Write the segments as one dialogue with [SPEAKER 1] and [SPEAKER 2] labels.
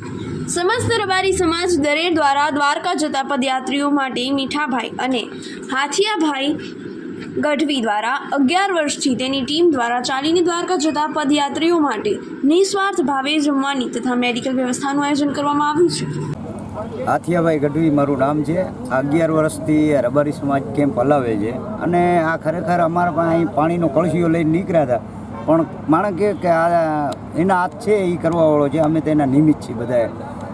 [SPEAKER 1] સમસ્ત રબારી સમાજ દરેર દ્વારા દ્વારકા જતા પદયાત્રીઓ માટે મીઠાભાઈ અને હાથિયાભાઈ ગઢવી દ્વારા અગિયાર વર્ષથી તેની ટીમ દ્વારા ચાલીને દ્વારકા જતા પદયાત્રીઓ માટે નિસ્વાર્થ ભાવે જમવાની તથા મેડિકલ વ્યવસ્થાનું આયોજન કરવામાં આવ્યું છે.
[SPEAKER 2] હાથિયાભાઈ ગઢવી મારું નામ છે. અગિયાર વર્ષથી રબારી સમાજ કેમ્પ હલાવે છે. અને આ ખરેખર અમારા પાસે પાણીનો કળશીઓ લઈને નીકળ્યા હતા. પણ માણસ કે કે આ એના હાથ છે એ કરવાવાળો છે, અમે તેના નિમિત્ત છીએ બધાએ.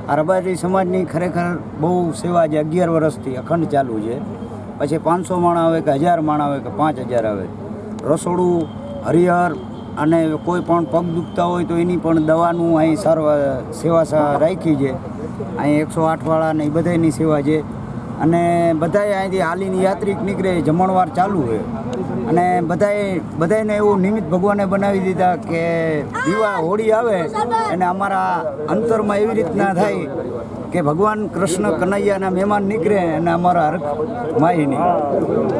[SPEAKER 2] આ રબારી સમાજની ખરેખર બહુ સેવા છે, અગિયાર વર્ષથી અખંડ ચાલુ છે. પછી પાંચસો માણ આવે કે હજાર માણ આવે કે પાંચ હજાર આવે. રસોડું, હરિહર અને કોઈ પણ પગ દુખતા હોય તો એની પણ દવાનું અહીં સર્વ સેવા રાખી છે. અહીં એકસો આઠવાળા ને એ બધાની સેવા છે. અને બધાએ અહીંથી હાલીની યાત્રિક નીકળે, જમણવાર ચાલુ છે અને બધાએ બધાને એવું નિમિત્ત ભગવાને બનાવી દીધા કે દીવા હોળી આવે અને અમારા અંતરમાં એવી રીતના થાય કે ભગવાન કૃષ્ણ કનૈયાના મહેમાન નીકળે અને અમારા હરખ માય નહીં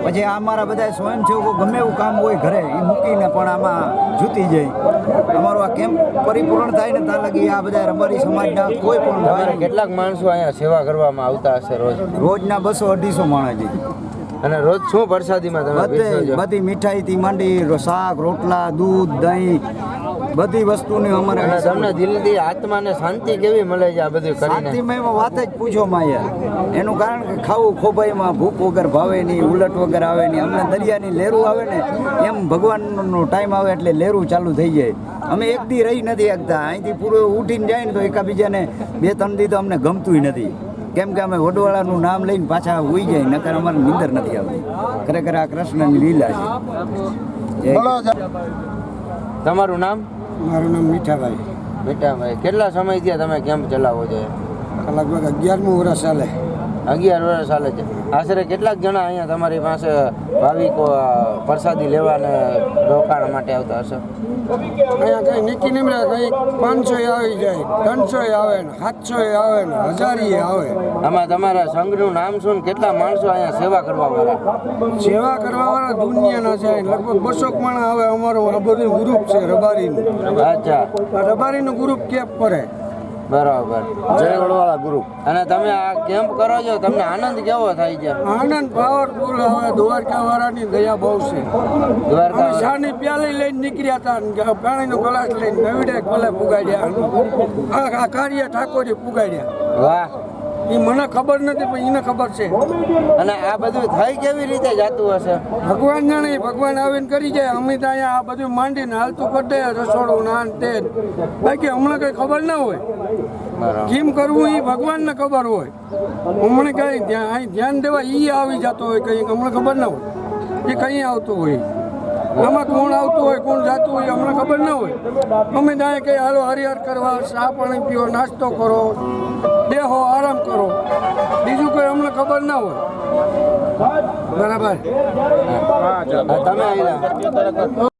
[SPEAKER 2] પછી આ અમારા બધા સ્વયંસેવકો ગમે એવું કામ હોય ઘરે એ મૂકીને પણ આમાં જૂતી જાય. અમારું આ કેમ્પ પરિપૂર્ણ થાય ને ત્યાં લગી આ બધા રબારી સમાજના કોઈ પણ
[SPEAKER 3] કેટલાક માણસો અહીંયા સેવા કરવામાં આવતા હશે રોજ?
[SPEAKER 2] રોજના બસો અઢીસો માણસ
[SPEAKER 3] અને રોજ શું પ્રસાદીમાં તમે
[SPEAKER 2] બધી? બધી મીઠાઈથી માંડી શાક રોટલા દૂધ દહીં બધી વસ્તુની અમારે
[SPEAKER 3] તમને દિલથી આત્માને શાંતિ કેવી મળે છે આ બધું કરીને?
[SPEAKER 2] શાંતિમય વાત જ પૂછો માયા. એનું કારણ કે ખાવું ખોભાઈમાં ભૂખ વગર ભાવે નહીં ઉલટ વગર આવે નહીં. અમને દરિયાની લહેરું આવે ને એમ ભગવાનનો ટાઈમ આવે એટલે લહેરું ચાલુ થઈ જાય. અમે એક દી રહી નથી શકતા અહીંથી પૂરું ઉઠીને જાય ને તો એકાબીજાને બે ત્રણ દી તો અમને ગમતું નથી. કેમ કે અમે વડવાળાનું નામ લઈને પાછા ઉઈ જાય નકર અમારે નિંદર નથી આવતી. ખરેખર આ કૃષ્ણની લીલા છે.
[SPEAKER 3] તમારું નામ?
[SPEAKER 4] મારું નામ મીઠાભાઈ.
[SPEAKER 3] મીઠાભાઈ. કેટલા સમય થયા તમે કેમ્પ ચલાવો છો?
[SPEAKER 4] લગભગ અગિયારમું વર્ષ ચાલે.
[SPEAKER 3] અગિયાર વર્ષ ચાલે છે. આશરે કેટલાક જણા અહીંયા તમારી પાસે ભાવિકો પ્રસાદી લેવાને રોકાણ માટે આવતા હશે?
[SPEAKER 4] અહીંયા કઈ નીકી નીમડે કઈ પાંચસો આવી જાય ત્રણસો આવે ને સાતસો આવે ને હજારી આવે.
[SPEAKER 3] આમાં તમારા સંઘનું નામ શું ને કેટલા માણસો અહીંયા સેવા કરવા વાળા
[SPEAKER 4] સેવા કરવા વાળા દુનિયાના છે લગભગ બસો માણસ આવે અમારું બધું ગ્રુપ છે રબારીનું.
[SPEAKER 3] અચ્છા.
[SPEAKER 4] રબારીનું ગ્રુપ કેપ પડે
[SPEAKER 3] બરાબર. જય વડવાળા ગુરુ. અને તમે આ કેમ્પ કરો છો તમને આનંદ કેવો થાય છે?
[SPEAKER 4] આનંદ પાવરફુલ હવે દ્વારકા વાળાની દયા બહુ છે.
[SPEAKER 3] દ્વારકા
[SPEAKER 4] શાની પ્યાલી લઈને નીકળ્યા હતા ને પાણીનો ગ્લાસ લઈને નવીડે ભલે પુગાડ્યા. આ આ કાર્ય ઠાકોરે પુગાડ્યા.
[SPEAKER 3] વાહ.
[SPEAKER 4] એ મને ખબર નથી પણ એને ખબર છે.
[SPEAKER 3] અને આ બધું થઈ કેવી રીતે જતું હશે?
[SPEAKER 4] ભગવાન જાણે ભગવાન આવીને કરી જાય. અમે તો અહીંયા આ બધું માંડીને હાલતું કરી દે રસોડું નાન તે બાકી હમણાં કઈ ખબર ના હોય.
[SPEAKER 3] જીમ
[SPEAKER 4] કેમ કરવું એ ભગવાનને ખબર હોય. હમણાં કઈ ધ્યાન ધ્યાન દેવા એ આવી જતો હોય કઈ હમણાં ખબર ના હોય. એ કઈ આવતું હોય. આમાં કોણ આવતું હોય કોણ જાતું હોય હમણાં ખબર ના હોય. અમે ત્યાં કંઈ હાલો હરિહર કરવા ચા પાણી પીવો નાસ્તો કરો. બેહો આરામ કરો. બીજું કોઈ અમને ખબર ના હોય. બરાબર.
[SPEAKER 3] તમે